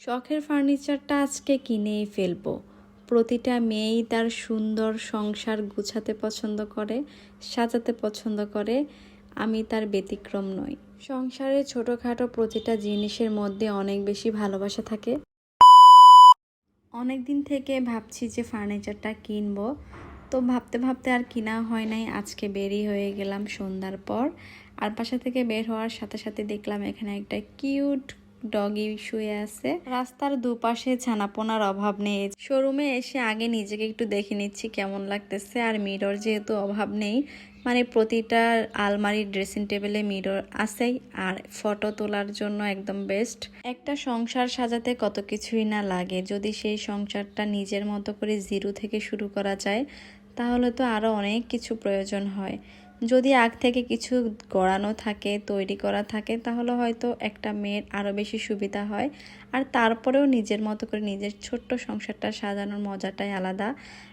শখের ফার্নিচারটা আজকে কিনেই ফেলব। প্রতিটা মেয়েই তার সুন্দর সংসার গুছাতে পছন্দ করে, সাজাতে পছন্দ করে, আমি তার ব্যতিক্রম নই। সংসারে ছোটোখাটো প্রতিটা জিনিসের মধ্যে অনেক বেশি ভালোবাসা থাকে। অনেক দিন থেকে ভাবছি যে ফার্নিচারটা কিনবো। তো ভাবতে ভাবতে আর কিনা হয় নাই, আজকে বেরি হয়ে গেলাম সন্ধ্যার পর। আর বাসা থেকে বের হওয়ার সাথে সাথে দেখলাম এখানে একটা কিউট ডগি শুয়ে আছে। রাস্তার দুপাশে ছানাপোনার অভাব নেই। শোরুমে এসে আগে নিজেকে একটু দেখে নিচ্ছি কেমন লাগতেছে। আর মিরর যেহেতু অভাব নেই মানে প্রতিটা আলমারির ড্রেসিং টেবিলে মিরর আছেই। আর ফটো তোলার জন্য একদম বেস্ট একটা সংসার সাজাতে কত কিছুই না লাগে। যদি সেই সংসারটা নিজের মতো করে জিরো থেকে শুরু করা যায়, তাহলে তো আরও অনেক কিছু প্রয়োজন হয়। যদি আগ থেকে কিছু গড়ানো থাকে, তৈরি করা থাকে, তাহলে হয়তো একটা মেয়ের আরও বেশি সুবিধা হয়। আর তারপরেও নিজের মতো করে নিজের ছোট্ট সংসারটা সাজানোর মজাটাই আলাদা।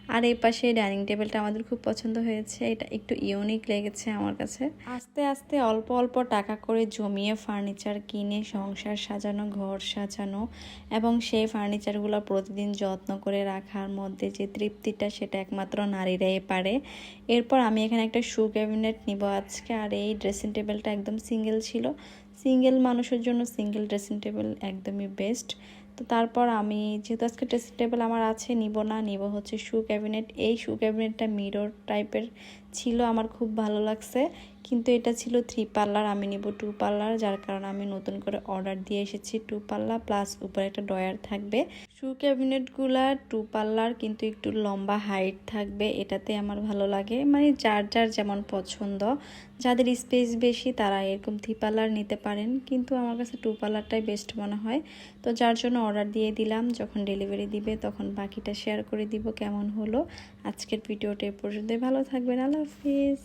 আর এই পাশে ডাইনিং টেবিলটা আমাদের খুব পছন্দ হয়েছে। এটা একটু ইউনিক লেগেছে আমার কাছে। আস্তে আস্তে অল্প অল্প টাকা করে জমিয়ে ফার্নিচার কিনে, সংসার সাজানো, ঘর সাজানো এবং সেই ফার্নিচারগুলো প্রতিদিন যত্ন করে রাখার মধ্যে যে তৃপ্তিটা সেটা একমাত্র নারীরাই পারে। এরপর আমি এখানে একটা শু ক্যাবিনেট নিব আজকে। আর এই ড্রেসিং টেবিলটা একদম সিঙ্গেল ছিল। সিঙ্গেল মানুষের জন্য সিঙ্গেল ড্রেসিং টেবিল একদমই বেস্ট। তো তারপর আমি যেহেতু আজকে ড্রেসিং টেবিল আমার আছে, নিব না, নিব হচ্ছে শু ক্যাবিনেট এই শু ক্যাবিনেটটা মিরর টাইপের ছিল, আমার খুব ভালো লাগছে। কিন্তু এটা ছিল থ্রি পাল্লার আমি নিব টু পার্লার যার কারণে আমি নতুন করে অর্ডার দিয়ে এসেছি টু পাল্লা প্লাস উপরে একটা ডয়ার থাকবে। শু ক্যাবিনেটগুলা টু পাল্লার কিন্তু একটু লম্বা হাইট থাকবে, এটাতে আমার ভালো লাগে। মানে যার যার যেমন পছন্দ, যাদের স্পেস বেশি, তারা এরকম থ্রি পাল্লার নিতে পারেন, কিন্তু আমার কাছে টু পালারটাই বেস্ট মনে হয়। তো যার জন্য অর্ডার দিয়ে দিলাম, যখন ডেলিভারি দিবে তখন বাকিটা শেয়ার করে দিব কেমন হলো। আজকের ভিডিওটা এ পর্যন্তই, ভালো থাকবেন, আল্লাহ হাফিজ।